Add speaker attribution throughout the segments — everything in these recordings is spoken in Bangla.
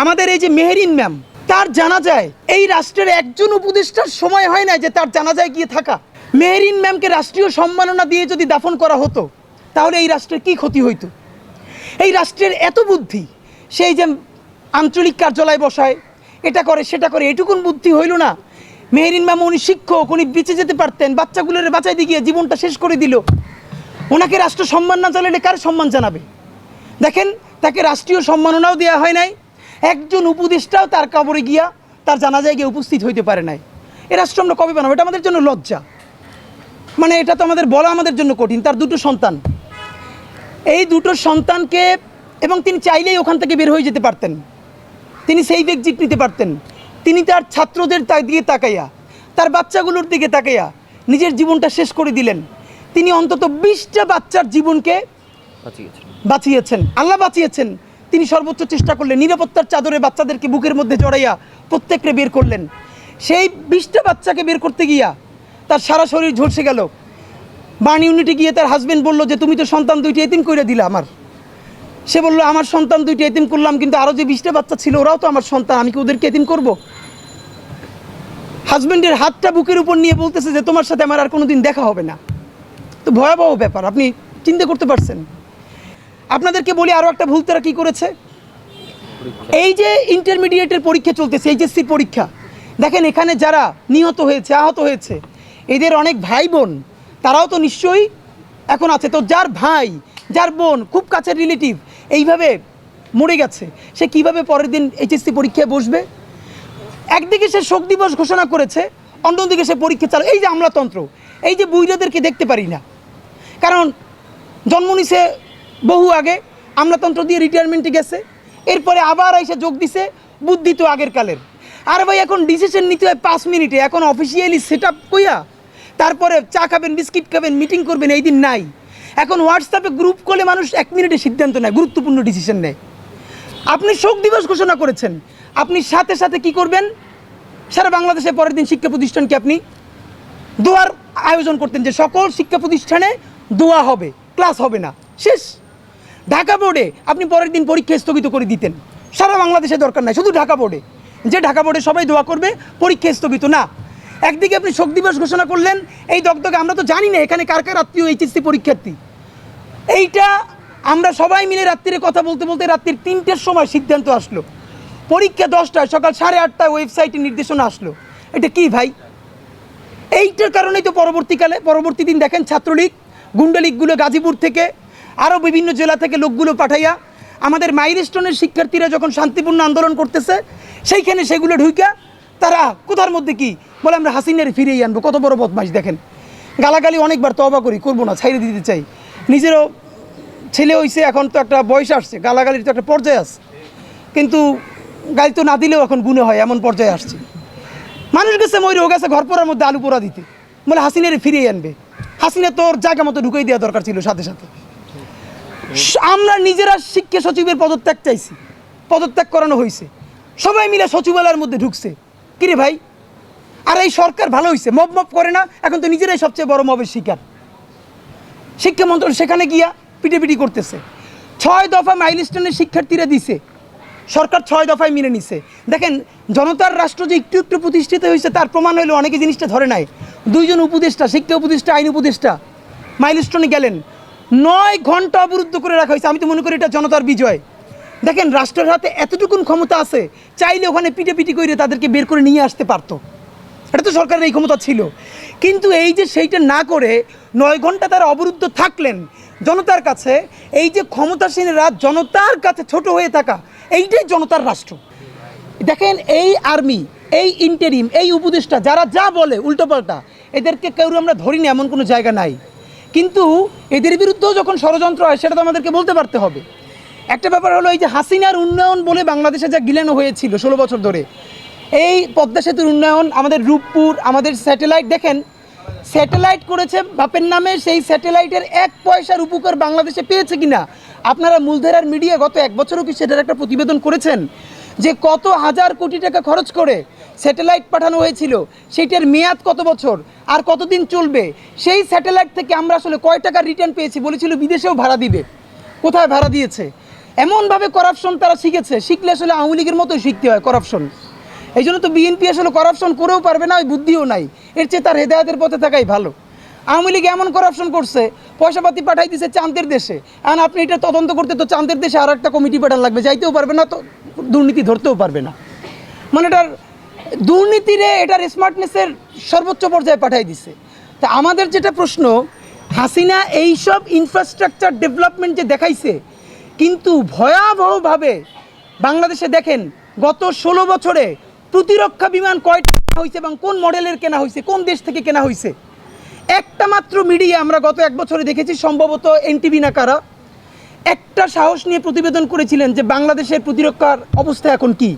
Speaker 1: আমাদের এই যে মেহেরিন ম্যাম, তার জানা যায়, এই রাষ্ট্রের একজন উপদেষ্টার সময় হয় না যে তার জানা যায় গিয়ে থাকা। মেহেরিন ম্যামকে রাষ্ট্রীয় সম্মাননা দিয়ে যদি দাফন করা হতো, তাহলে এই রাষ্ট্রের কি ক্ষতি হইতো? এই রাষ্ট্রের এত বুদ্ধি, সেই যে আঞ্চলিক কার্যালয় বসায়, এটা করে, সেটা করে, এটুকুন বুদ্ধি হইল না। মেহেরিন ম্যাম উনি শিক্ষক, উনি বেঁচে যেতে পারতেন, বাচ্চাগুলোর বাঁচাইতে গিয়ে জীবনটা শেষ করে দিল। ওনাকে রাষ্ট্র সম্মান না জানালে কার সম্মান জানাবে? দেখেন, তাকে রাষ্ট্রীয় সম্মাননাও দেওয়া হয় নাই একজন উপদেষ্টাও তার কবরে গিয়া তার জানাজায় গিয়ে উপস্থিত হইতে পারে নাই। এ রাষ্ট্র আমরা কবে বানাবো? এটা আমাদের জন্য লজ্জা। মানে এটা তো আমাদের বলা আমাদের জন্য কঠিন তার দুটো সন্তান। এই দুটো সন্তানকে এবং তিনি চাইলেই ওখান থেকে বের হয়ে যেতে পারতেন। তিনি সেই এক্সিট নিতে পারতেন। তিনি তার ছাত্রদের দিকে তাকাইয়া তার বাচ্চাগুলোর দিকে তাকাইয়া নিজের জীবনটা শেষ করে দিলেন। তিনি অন্তত বিশটা বাচ্চার জীবনকে
Speaker 2: বাঁচিয়েছেন।
Speaker 1: বাঁচিয়েছেন। আল্লাহ বাঁচিয়েছেন। তিনি সর্বোচ্চ চেষ্টা করলেন, নিরাপত্তার চাদরে বাচ্চাদেরকে বুকের মধ্যে জড়াইয়া প্রত্যেককে বের করলেন। সেই বিশটা বাচ্চাকে বের করতে গিয়া তার সারা শরীর ঝলসে গেল। বার্ন ইউনিটে গিয়ে তার হাজবেন্ড বলল যে, তুমি তো সন্তান দুইটি এতিম করে দিলা আমার। সে বলল, আমার সন্তান দুইটি এতিম করলাম, কিন্তু আরও যে বিশটা বাচ্চা ছিল, ওরাও তো আমার সন্তান, আমি কি ওদেরকে এতিম করব? হাজবেন্ডের হাতটা বুকের উপর নিয়ে বলতেছে যে, তোমার সাথে আমার আর কোনো দিন দেখা হবে না। তো ভয়াবহ ব্যাপার, আপনি চিন্তা করতে পারছেন। আপনাদেরকে বলি আরও একটা ভুল তারা কী করেছে? এই যে ইন্টারমিডিয়েটের পরীক্ষা চলতেছে এইচএসসির পরীক্ষা, দেখেন এখানে যারা নিহত হয়েছে, আহত হয়েছে, এদের অনেক ভাই বোন, তারাও তো নিশ্চয়ই এখন আছে। তো যার ভাই, যার বোন, খুব কাছের রিলেটিভ এইভাবে মরে গেছে, সে কীভাবে পরের দিন এইচএসসি পরীক্ষায় বসবে? একদিকে সে শোক দিবস ঘোষণা করেছে, অন্যদিকে সে পরীক্ষা চালু, এই যে আমলাতন্ত্র, এই যে বুইরাদেরকে দেখতে পারি না। কারণ জন্ম নিছে বহু আগে আমলাতন্ত্র দিয়ে রিটায়ারমেন্টে গেছে। এরপরে আবার এসে যোগ দিছে বুদ্ধি তো আগের কালের। আর ভাই, এখন ডিসিশন নিতে হয় পাঁচ মিনিটে। এখন অফিসিয়ালি সেট আপ কইয়া তারপরে চা খাবেন, বিস্কিট খাবেন মিটিং করবেন, এই দিন নাই। এখন হোয়াটসঅ্যাপে গ্রুপ করলে মানুষ এক মিনিটে সিদ্ধান্ত নেয়, গুরুত্বপূর্ণ ডিসিশন নেয়। আপনি শোক দিবস ঘোষণা করেছেন। আপনি সাথে সাথে কি করবেন? সারা বাংলাদেশে পরের দিন শিক্ষা প্রতিষ্ঠানকে আপনি? দোয়ার আয়োজন করতেন যে সকল শিক্ষা প্রতিষ্ঠানে দোয়া হবে ক্লাস হবে না। শেষ। ঢাকা বোর্ডে আপনি পরের দিন পরীক্ষা স্থগিত করে দিতেন। সারা বাংলাদেশে দরকার নাই, শুধু ঢাকা বোর্ডে। যে ঢাকা বোর্ডে সবাই দোয়া করবে, পরীক্ষা স্থগিত না। একদিকে আপনি শোক দিবস ঘোষণা করলেন, এই দগদগে আমরা তো জানি না, এখানে কার কার আত্মীয়, এইচএসসি পরীক্ষার্থী। এইটা আমরা সবাই মিলে রাত্রিরে কথা বলতে বলতে রাত্রির তিনটের সময় সিদ্ধান্ত আসলো। পরীক্ষা দশটায়, সকাল সাড়ে আটটায় ওয়েবসাইটে নির্দেশনা আসলো। এটা কি ভাই? এইটার কারণেই তো পরবর্তীকালে, পরবর্তী দিন দেখেন ছাত্রলীগ, গুন্ডালীগগুলো গাজীপুর থেকে আরও বিভিন্ন জেলা থেকে লোকগুলো পাঠাইয়া আমাদের মাইলস্টোনের শিক্ষার্থীরা যখন শান্তিপূর্ণ আন্দোলন করতেছে, সেইখানে সেগুলো ঢুইকা তারা কোথার মধ্যে কি? বলে আমরা হাসিনের ফিরিয়ে আনব, কত বড় বদমাইশ দেখেন। গালাগালি অনেকবার তবা করি, করব না, ছাইড়ে দিতে চাই। নিজেরও ছেলে হইছে, এখন তো একটা বয়স আসছে, গালাগালির তো একটা পর্যায়ে আছে। কিন্তু গালি তো না দিলেও এখন গুণে হয়, এমন পর্যায়ে আসছে। মানুষ গেছে ময়ূর গেছে ঘর পড়ার মধ্যে আলু পোড়া দিতে। বলে হাসিনের ফিরিয়ে আনবে। হাসিনা তোর জায়গা মতো ঢুকিয়ে দেওয়া দরকার ছিল সাথে সাথে। আমরা নিজেরা শিক্ষা সচিবের পদত্যাগ চাইছি। পদত্যাগ করানো হয়েছে সবাই মিলে সচিবালয়ের মধ্যে ঢুকছে। কিরে ভাই? আর এই সরকার ভালো হয়েছে মব মব করে না? এখন তো নিজেরাই সবচেয়ে বড় মবের শিকার। শিক্ষা মন্ত্রণ সেখানে গিয়া পিটিপিটি করতেছে। ছয় দফা মাইলস্টোনের শিক্ষার্থীরা দিছে। সরকার ছয় দফায় মেনে নিছে। দেখেন, জনতার রাষ্ট্র যে একটু একটু প্রতিষ্ঠিত হয়েছে তার প্রমাণ হইল অনেকে জিনিসটা ধরে নাই। দুইজন উপদেষ্টা, শিক্ষা উপদেষ্টা, আইন উপদেষ্টা, মাইলস্টোনে গেলেন। নয় ঘণ্টা অবরুদ্ধ করে রাখা হয়েছে। আমি তো মনে করি এটা জনতার বিজয়। দেখেন, রাষ্ট্রের হাতে এতটুকুন ক্ষমতা আছে, চাইলে ওখানে পিটে করে তাদেরকে বের করে নিয়ে আসতে পারতো। এটা তো সরকারের এই ক্ষমতা ছিল। কিন্তু এই যে সেইটা না করে নয় ঘণ্টা তারা অবরুদ্ধ থাকলেন জনতার কাছে, এই যে ক্ষমতাসীনরা জনতার কাছে ছোট হয়ে থাকা, এইটাই জনতার রাষ্ট্র। দেখেন, এই আর্মি, এই ইন্টেরিম, এই উপদেষ্টা, যারা যা বলে, উল্টোপাল্টা, এদেরকে কেউ আমরা ধরি না এমন কোনো জায়গা নাই। কিন্তু এদের বিরুদ্ধেও যখন ষড়যন্ত্র হয়, সেটা তো আমাদেরকে বলতে পারতে হবে। একটা ব্যাপার হলো এই যে হাসিনার উন্নয়ন বলে বাংলাদেশে যা গিলানো হয়েছিল ষোলো বছর ধরে, এই পদ্মা সেতুর উন্নয়ন, আমাদের রূপপুর, আমাদের স্যাটেলাইট, দেখেন, স্যাটেলাইট করেছে বাপের নামে, সেই স্যাটেলাইটের এক পয়সার উপকার বাংলাদেশে পেয়েছে কিনা? আপনারা মূলধারার মিডিয়া গত এক বছরও কি সেটার একটা প্রতিবেদন করেছেন? যে কত হাজার কোটি টাকা খরচ করে স্যাটেলাইট পাঠানো হয়েছিল, সেইটার মেয়াদ কত বছর, আর কতদিন চলবে? সেই স্যাটেলাইট থেকে আমরা আসলে কয় টাকা রিটার্ন পেয়েছি বলেছিল, বিদেশেও ভাড়া দিবে। কোথায় ভাড়া দিয়েছে? এমনভাবে করাপশন তারা শিখেছে, শিখলে আসলে আওয়ামী লীগের মতোই শিখতে হয় করাপশন এই জন্য তো বিএনপি আসলে করাপশন করেও পারবে না, ওই বুদ্ধিও নাই। এর চেয়ে তার হেদায়তের পথে থাকাই ভালো। আওয়ামী লীগ এমন করাপশন করছে, পয়সাপাতি পাঠাই দিছে চাঁদের দেশে। এখন আপনি এটা তদন্ত করতে তো চাঁদের দেশে আর একটা কমিটি পাঠান লাগবে, যাইতেও পারবে না তো, দুর্নীতি ধরতেও পারবে না। মানে এটার দুর্নীতিরে এটার স্মার্টনেসের সর্বোচ্চ পর্যায়ে পাঠাই দিছে। তা আমাদের যেটা প্রশ্ন, হাসিনা এইসব ইনফ্রাস্ট্রাকচার ডেভেলপমেন্ট যে দেখাইছে, কিন্তু ভয়াবহভাবে বাংলাদেশে দেখেন, গত ষোলো বছরে প্রতিরক্ষা বিমান কয়টা কেনা হয়েছে এবং কোন মডেলের কেনা হয়েছে কোন দেশ থেকে কেনা হয়েছে একটা মাত্র মিডিয়া আমরা গত এক বছরে দেখেছি, সম্ভবত এনটিভি না কারা, একটা সাহস নিয়ে প্রতিবেদন করেছিলেন যে বাংলাদেশের প্রতিরক্ষার অবস্থা এখন কি।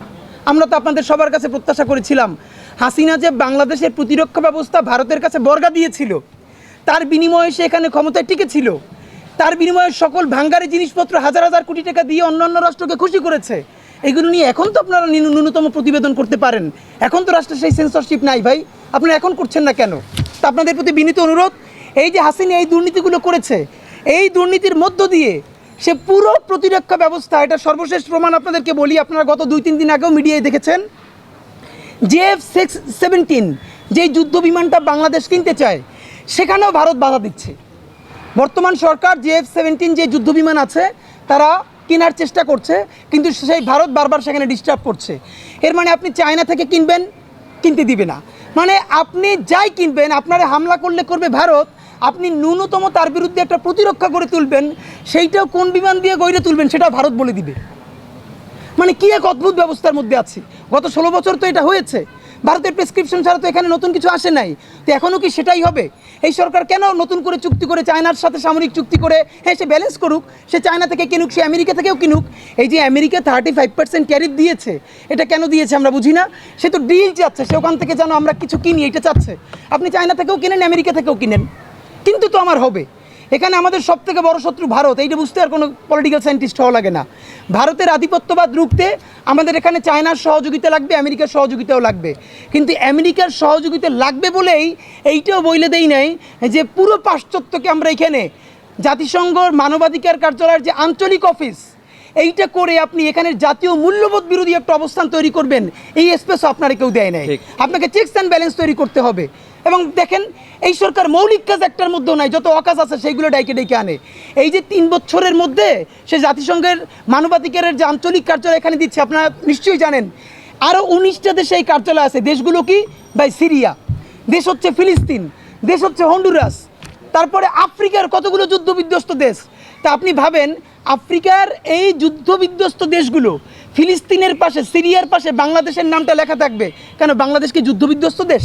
Speaker 1: আমরা তো আপনাদের সবার কাছে প্রত্যাশা করেছিলাম। হাসিনা যে বাংলাদেশের প্রতিরক্ষা ব্যবস্থা ভারতের কাছে বর্গা দিয়েছিল, তার বিনিময়ে সে এখানে ক্ষমতায় টিকেছিল। তার বিনিময়ে সকল ভাঙ্গারি জিনিসপত্র হাজার হাজার কোটি টাকা দিয়ে অন্যান্য রাষ্ট্রকে খুশি করেছে। এগুলো নিয়ে এখন তো আপনারা ন্যূন- ন্যূনতম প্রতিবেদন করতে পারেন। এখন তো রাষ্ট্রের সেই সেন্সরশিপ নাই ভাই। আপনারা এখন করছেন না কেন? তা আপনাদের প্রতি বিনীত অনুরোধ, এই যে হাসিনা এই দুর্নীতিগুলো করেছে, এই দুর্নীতির মধ্য দিয়ে সে পুরো প্রতিরক্ষা ব্যবস্থা, এটা সর্বশেষ প্রমাণ আপনাদেরকে বলি, আপনারা গত দুই, তিন দিন আগেও মিডিয়ায় দেখেছেন। জেএফ সিক্স সেভেন্টিন, যেই যুদ্ধ বিমানটা বাংলাদেশ কিনতে চায়, সেখানেও ভারত বাধা দিচ্ছে। বর্তমান সরকার জেএফ সেভেন্টিন যে যুদ্ধ বিমান আছে, তারা কেনার চেষ্টা করছে, কিন্তু সেই ভারত বারবার সেখানে ডিস্টার্ব করছে। এর মানে আপনি চায়না থেকে কিনবেন, কিনতে দিবে না। মানে আপনি যাই কিনবেন, আপনারা হামলা করলে করবে ভারত আপনি ন্যূনতম তার বিরুদ্ধে একটা প্রতিরক্ষা করে তুলবেন, সেইটাও কোন বিমান দিয়ে গড়ে তুলবেন সেটাও ভারত বলে দিবে। মানে কি এক অদ্ভুত ব্যবস্থার মধ্যে আছি? গত ষোলো বছর তো এটা হয়েছে। ভারতের প্রেসক্রিপশন ছাড়া তো এখানে নতুন কিছু আসে নাই। তো এখনও কি সেটাই হবে? এই সরকার কেন নতুন করে চুক্তি করে চায়নার সাথে সামরিক চুক্তি করে হ্যাঁ সে ব্যালেন্স করুক, সে চায়না থেকে কিনুক, সে আমেরিকা থেকেও কিনুক, এই যে America thirty five percent tariff দিয়েছে, এটা কেন দিয়েছে আমরা বুঝি না? সে তো ডিল চাচ্ছে, সে ওখান থেকে যেন আমরা কিছু কিনি এটা চাচ্ছে। আপনি চায়না থেকেও কিনেন, আমেরিকা থেকেও কিনেন। কিন্তু তো আমার হবে। এখানে আমাদের সব থেকে বড় শত্রু ভারত। এইটা বুঝতে আর কোনো পলিটিক্যাল সায়েন্টিস্ট হওয়া লাগে না। ভারতের আধিপত্যবাদ রুখতে আমাদের এখানে চায়নার সহযোগিতা লাগবে আমেরিকার সহযোগিতাও লাগবে। কিন্তু আমেরিকার সহযোগিতা লাগবে বলেই এইটাও বইলে দেই নাই যে পুরো পাশ্চাত্যকে আমরা এখানে জাতিসংঘর মানবাধিকার কার্যালয়ের যে আঞ্চলিক অফিস এইটা করে আপনি এখানে জাতীয় মূল্যবোধ বিরোধী একটা অবস্থান তৈরি করবেন এই স্পেসও আপনারা কেউ দেয় নাই। আপনাকে চেকস অ্যান্ড ব্যালেন্স তৈরি করতে হবে। এবং দেখেন, এই সরকার মৌলিক কাজ একটার মধ্যেও নাই, যত অকাজ আছে সেইগুলো ডাইকে ডেকে আনে। এই যে তিন বছরের মধ্যে সে জাতিসংঘের মানবাধিকারের যে আঞ্চলিক কার্যালয় এখানে দিচ্ছে, আপনারা নিশ্চয়ই জানেন আরও উনিশটা দেশে এই কার্যালয় আছে। দেশগুলো কি? বাই সিরিয়া। দেশ হচ্ছে ফিলিস্তিন। দেশ হচ্ছে হন্ডুরাস। তারপরে আফ্রিকার কতগুলো যুদ্ধ বিধ্বস্ত দেশ? তা আপনি ভাবেন, আফ্রিকার এই যুদ্ধ বিধ্বস্ত দেশগুলো ফিলিস্তিনের পাশে, সিরিয়ার পাশে বাংলাদেশের নামটা লেখা থাকবে? কেন, বাংলাদেশ কি যুদ্ধ বিধ্বস্ত দেশ?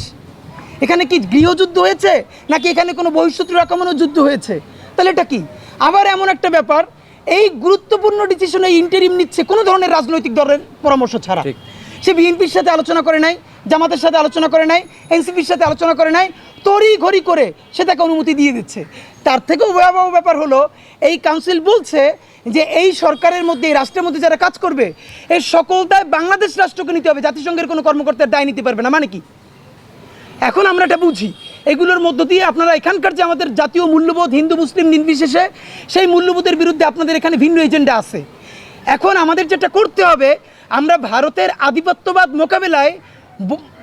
Speaker 1: এখানে কি গৃহযুদ্ধ হয়েছে? নাকি এখানে কোনো বহিঃশত্রুর আক্রমণও যুদ্ধ হয়েছে? তাহলে এটা কি? আবার এমন একটা ব্যাপার এই গুরুত্বপূর্ণ ডিসিশন এই ইন্টারিম নিচ্ছে কোনো ধরনের রাজনৈতিক দলের পরামর্শ ছাড়া। সে বিএনপির সাথে আলোচনা করে নাই জামাতের সাথে আলোচনা করে নাই এনসিপির সাথে আলোচনা করে নাই তড়ি ঘড়ি করে সে তাকে অনুমতি দিয়ে দিচ্ছে। তার থেকেও ভয়াবহ ব্যাপার হলো এই কাউন্সিল বলছে যে এই সরকারের মধ্যে এই রাষ্ট্রের মধ্যে যারা কাজ করবে এই সকল দায় বাংলাদেশ রাষ্ট্রকে নিতে হবে। জাতিসংঘের কোনো কর্মকর্তার দায় নিতে পারবে না। মানে কি? এখন আমরা এটা বুঝি। এগুলোর মধ্য দিয়ে আপনারা এখানকার যে আমাদের জাতীয় মূল্যবোধ, হিন্দু, মুসলিম নির্বিশেষে সেই মূল্যবোধের বিরুদ্ধে আপনাদের এখানে ভিন্ন এজেন্ডা আছে। এখন আমাদের যেটা করতে হবে, আমরা ভারতের আধিপত্যবাদ মোকাবেলায়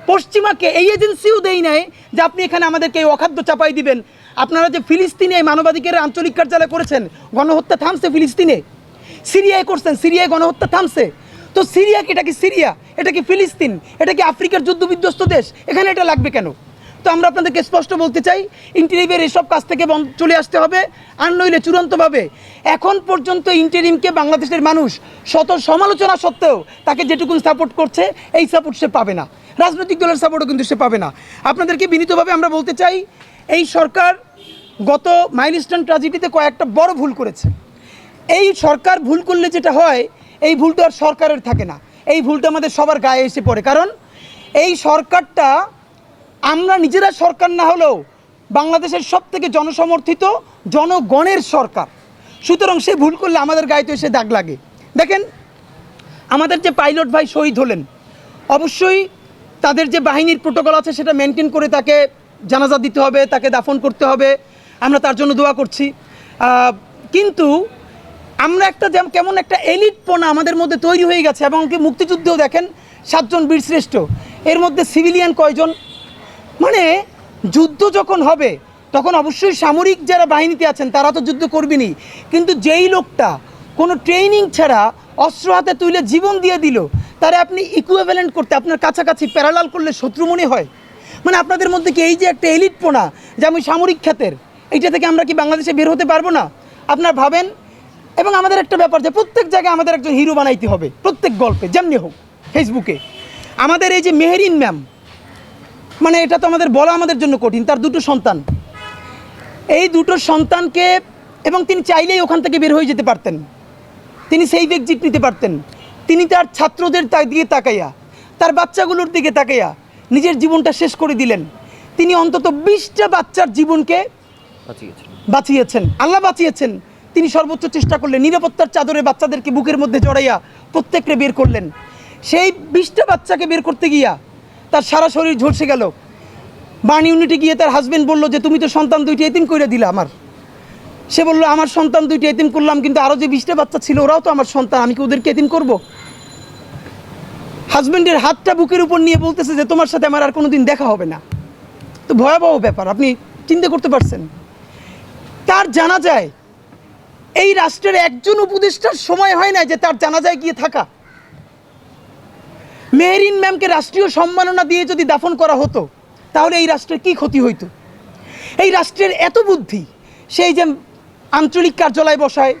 Speaker 1: পশ্চিমাকে এই এজেন্সিও দেই নাই যে আপনি এখানে আমাদেরকে এই অখাদ্য চাপাই দিবেন। আপনারা যে ফিলিস্তিনে মানবাধিকারের আঞ্চলিক কার্যালয় করেছেন, গণহত্যা থামছে ফিলিস্তিনে। সিরিয়ায় করছেন, সিরিয়ায় গণহত্যা থামছে। তো সিরিয়া কি? এটা কি সিরিয়া? এটা কি ফিলিস্তিন? এটা কি আফ্রিকার যুদ্ধ বিধ্বস্ত দেশ? এখানে এটা লাগবে কেন? তো আমরা আপনাদেরকে স্পষ্ট বলতে চাই, ইন্টারিমের এসব কাজ থেকে চলে আসতে হবে, আর নইলে চূড়ান্তভাবে এখন পর্যন্ত ইন্টারিমকে বাংলাদেশের মানুষ শত সমালোচনা সত্ত্বেও তাকে যেটুকুন সাপোর্ট করছে, এই সাপোর্ট সে পাবে না। রাজনৈতিক দলের সাপোর্টও কিন্তু সে পাবে না। আপনাদেরকে বিনীতভাবে আমরা বলতে চাই, এই সরকার গত মাইলস্টোন ট্রাজেডিতে কয়েকটা বড় ভুল করেছে। এই সরকার ভুল করলে যেটা হয় এই ভুলটা আর সরকারের থাকে না। এই ভুলটা আমাদের সবার গায়ে এসে পড়ে। কারণ এই সরকারটা আমরা নিজেরা সরকার না হলেও বাংলাদেশের সব থেকে জনসমর্থিত জনগণের সরকার। সুতরাং সে ভুল করলে আমাদের গায়ে তো এসে দাগ লাগে। দেখেন, আমাদের যে পাইলট ভাই শহীদ হলেন, অবশ্যই তাদের যে বাহিনীর প্রোটোকল আছে সেটা মেনটেন করে তাকে জানাজা দিতে হবে, তাকে দাফন করতে হবে। আমরা তার জন্য দোয়া করছি। কিন্তু আমরা একটা যেমন কেমন একটা এলিট পোনা আমাদের মধ্যে তৈরি হয়ে গেছে এবং কি মুক্তিযুদ্ধেও দেখেন সাতজন বীরশ্রেষ্ঠ এর মধ্যে সিভিলিয়ান কয়জন? মানে যুদ্ধ যখন হবে, তখন অবশ্যই সামরিক যারা বাহিনীতে আছেন, তারা তো যুদ্ধ করবেনই। কিন্তু যেই লোকটা কোনো ট্রেনিং ছাড়া অস্ত্র হাতে তুলে জীবন দিয়ে দিল, তারা আপনি ইকুইভ্যালেন্ট করতে, আপনার কাছাকাছি প্যারালাল করলে শত্রু মনে হয়? মানে আপনাদের মধ্যে কি এই যে একটা এলিট পোনা যে আমি সামরিক খাতের, এইটা থেকে আমরা কি বাংলাদেশে বের হতে পারব না? আপনার ভাবেন এবং আমাদের একটা ব্যাপার যে প্রত্যেক জায়গায় আমাদের একজন হিরো বানাইতে হবে প্রত্যেক গল্পে যেমনি হোক ফেসবুকে আমাদের এই যে মেহেরিন ম্যাম মানে এটা তো আমাদের বলা আমাদের জন্য কঠিন তার দুটো সন্তান। এই দুটো সন্তানকে এবং তিনি চাইলেই ওখান থেকে বের হয়ে যেতে পারতেন। তিনি সেই এক্সিট নিতে পারতেন। তিনি তার ছাত্রদের দিকে তাকাইয়া তার বাচ্চাগুলোর দিকে তাকাইয়া নিজের জীবনটা শেষ করে দিলেন। তিনি অন্তত বিশটা বাচ্চার জীবনকে
Speaker 2: বাঁচিয়েছেন।
Speaker 1: বাঁচিয়েছেন আল্লাহ বাঁচিয়েছেন। তিনি সর্বোচ্চ চেষ্টা করলেন, নিরাপত্তার চাদরে বাচ্চাদেরকে বুকের মধ্যে জড়াইয়া প্রত্যেককে বের করলেন। সেই বিশটা বাচ্চাকে বের করতে গিয়া তার সারা শরীর ঝলসে গেল। বার্ন ইউনিটে গিয়ে তার হাজবেন্ড বলল যে, তুমি তো সন্তান দুইটি এতিম করে দিলা আমার। সে বলল, আমার সন্তান দুইটি এতিম করলাম, কিন্তু আরও যে বিশটা বাচ্চা ছিল, ওরাও তো আমার সন্তান, আমি কি ওদেরকে এতিম করব? হাজব্যান্ডের হাতটা বুকের উপর নিয়ে বলতেছে যে, তোমার সাথে আমার আর কোনো দিন দেখা হবে না। তো ভয়াবহ ব্যাপার, আপনি চিন্তা করতে পারছেন। তার জানা যায় এই রাষ্ট্রের একজন উপদেষ্টার সময় হয় না যে তার জানাজায় গিয়ে থাকা। মেহরিন ম্যামকে রাষ্ট্রীয় সম্মাননা দিয়ে যদি দাফন করা হতো, তাহলে এই রাষ্ট্রের কি ক্ষতি হইতো? এই রাষ্ট্রের এত বুদ্ধি, সেই যে আঞ্চলিক কার্যালয় বসায়,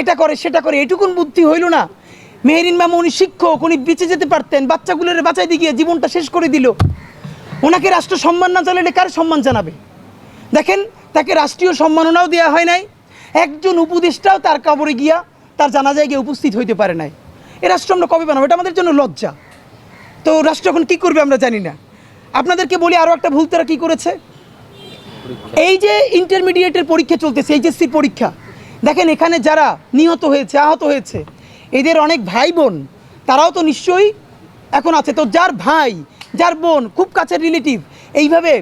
Speaker 1: এটা করে, সেটা করে, এটুকুন বুদ্ধি হইল না। মেহরিন ম্যাম উনি শিক্ষক, উনি বেঁচে যেতে পারতেন, বাচ্চাগুলোর বাঁচাই দিয়ে গিয়ে জীবনটা শেষ করে দিল। ওনাকে রাষ্ট্র সম্মান না জানালে কার সম্মান জানাবে? দেখেন, তাকে রাষ্ট্রীয় সম্মাননাও দেওয়া হয় নাই একজন উপদেষ্টাও তার কবরে গিয়া তার জানাজায় গিয়ে উপস্থিত হইতে পারে নাই। এ রাষ্ট্র আমরা কবে বানাবো? এটা আমাদের জন্য লজ্জা। তো রাষ্ট্র এখন কী করবে আমরা জানি না। আপনাদেরকে বলি আরও একটা ভুল, তারা কী করেছে? এই যে ইন্টারমিডিয়েটের পরীক্ষা চলতেছে এইচএসসির পরীক্ষা, দেখেন এখানে যারা নিহত হয়েছে, আহত হয়েছে, এদের অনেক ভাই বোন, তারাও তো নিশ্চয়ই এখন আছে। তো যার ভাই, যার বোন, খুব কাছের রিলেটিভ এইভাবে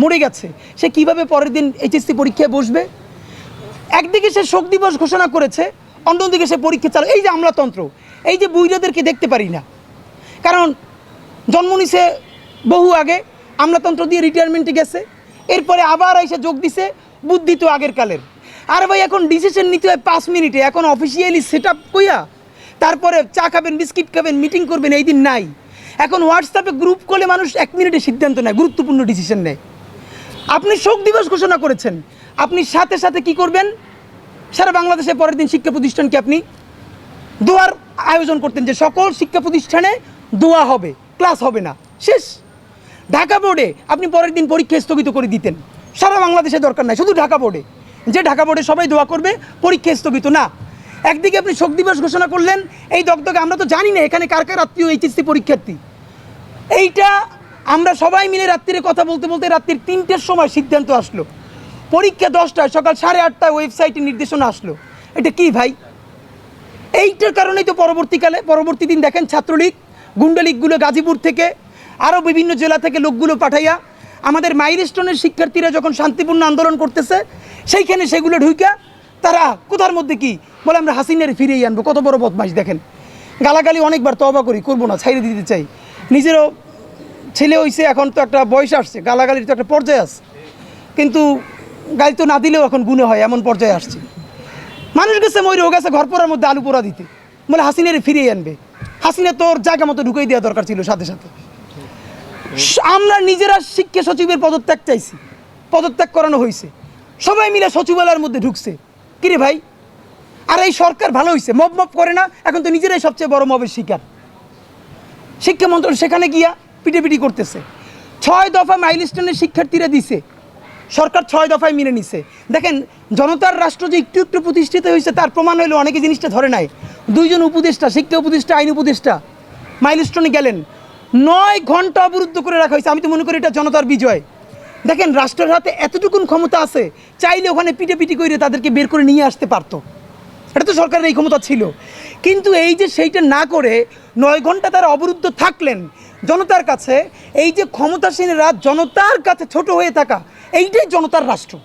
Speaker 1: মরে গেছে, সে কীভাবে পরের দিন এইচএসসি পরীক্ষায় বসবে? একদিকে সে শোক দিবস ঘোষণা করেছে, অন্যদিকে সে পরীক্ষা চালু এই যে আমলাতন্ত্র, এই যে বুইরাদেরকে দেখতে পারি না। কারণ জন্ম নিছে বহু আগে, আমলাতন্ত্র দিয়ে রিটায়ারমেন্টে গেছে, এরপরে আবার এসে যোগ দিছে বুদ্ধি তো আগের কালের। আর ভাই, এখন ডিসিশন নিতে হয় পাঁচ মিনিটে, এখন অফিসিয়ালি সেট আপ কইয়া, তারপরে চা খাবেন, বিস্কিট খাবেন মিটিং করবেন, এই দিন নাই। এখন হোয়াটসঅ্যাপে গ্রুপ করলে মানুষ এক মিনিটে সিদ্ধান্ত নেয়, গুরুত্বপূর্ণ ডিসিশন নেয়। আপনি শোক দিবস ঘোষণা করেছেন আপনি সাথে সাথে কি করবেন? সারা বাংলাদেশে পরের দিন শিক্ষা প্রতিষ্ঠানকে আপনি? দোয়ার আয়োজন করতেন যে সকল শিক্ষা প্রতিষ্ঠানে দোয়া হবে, ক্লাস হবে না, শেষ। ঢাকা বোর্ডে আপনি পরের দিন পরীক্ষা স্থগিত করে দিতেন। সারা বাংলাদেশে দরকার নাই, শুধু ঢাকা বোর্ডে। যে ঢাকা বোর্ডে সবাই দোয়া করবে, পরীক্ষা স্থগিত না। একদিকে আপনি শোক দিবস ঘোষণা করলেন, এই দগদগে আমরা তো জানি না এখানে কার কার আত্মীয় এইচএসসি পরীক্ষার্থী। এইটা আমরা সবাই মিলে রাত্রিরে কথা বলতে বলতে রাত্রির তিনটের সময় সিদ্ধান্ত আসলো। পরীক্ষা দশটায়, সকাল সাড়ে আটটায় ওয়েবসাইটে নির্দেশনা আসলো। এটা কি ভাই? এইটার কারণেই তো পরবর্তীকালে, পরবর্তী দিন দেখেন ছাত্রলীগ, গুন্ডালীগগুলো গাজীপুর থেকে, আরও বিভিন্ন জেলা থেকে লোকগুলো পাঠাইয়া, আমাদের মাইলস্টোনের শিক্ষার্থীরা যখন শান্তিপূর্ণ আন্দোলন করতেছে, সেইখানে সেগুলো ঢুইকা, তারা কোথার মধ্যে কি? বলে আমরা হাসিনের ফিরিয়ে আনব, কত বড় বদমাইশ দেখেন। গালাগালি অনেকবার তবা করি, করব না, ছাইড়ে দিতে চাই। নিজেরও ছেলে হইছে, এখন তো একটা বয়স আসছে, গালাগালির তো একটা পর্যায়ে আছে। কিন্তু গালি তো না দিলেও এখন গুণে হয়, এমন পর্যায়ে আসছে। মানুষ গেছে, ময়ূর ও গেছে, ঘর পড়ার মধ্যে আলু পোড়া দিতে। বলে হাসিনের ফিরিয়ে আনবে। হাসিনা তোর জায়গা মতো ঢুকিয়ে দেওয়া দরকার ছিল সাথে সাথে। আমরা নিজেরা শিক্ষা সচিবের পদত্যাগ চাইছি। পদত্যাগ করানো হয়েছে সবাই মিলে সচিবালয়ের মধ্যে ঢুকছে। কিরে ভাই? আর এই সরকার ভালো হয়েছে মব মব করে না, এখন তো নিজেরাই সবচেয়ে বড় মবের শিকার। শিক্ষা মন্ত্রণ সেখানে গিয়া পিটিপিটি করতেছে। ছয় দফা মাইলস্টোনের শিক্ষার্থীরা দিছে। সরকার ছয় দফায় মেনে নিছে। দেখেন, জনতার রাষ্ট্র যে একটু একটু প্রতিষ্ঠিত হয়েছে, তার প্রমাণ হলো অনেকে জিনিসটা ধরে নাই। দুইজন উপদেষ্টা, শিক্ষা উপদেষ্টা, আইন উপদেষ্টা, মাইলস্টোনে গেলেন। নয় ঘণ্টা অবরুদ্ধ করে রাখা হয়েছে। আমি তো মনে করি এটা জনতার বিজয়। দেখেন, রাষ্ট্রের হাতে এতটুকুন ক্ষমতা আছে, চাইলে ওখানে পিটে পিটি করে তাদেরকে বের করে নিয়ে আসতে পারতো। এটা তো সরকারের এই ক্ষমতা ছিল। কিন্তু এই যে সেইটা না করে নয় ঘণ্টা তারা অবরুদ্ধ থাকলেন, জনতার কাছে, এই যে ক্ষমতাসীনরা জনতার কাছে ছোট হয়ে থাকা এইটাই জনতার রাষ্ট্র।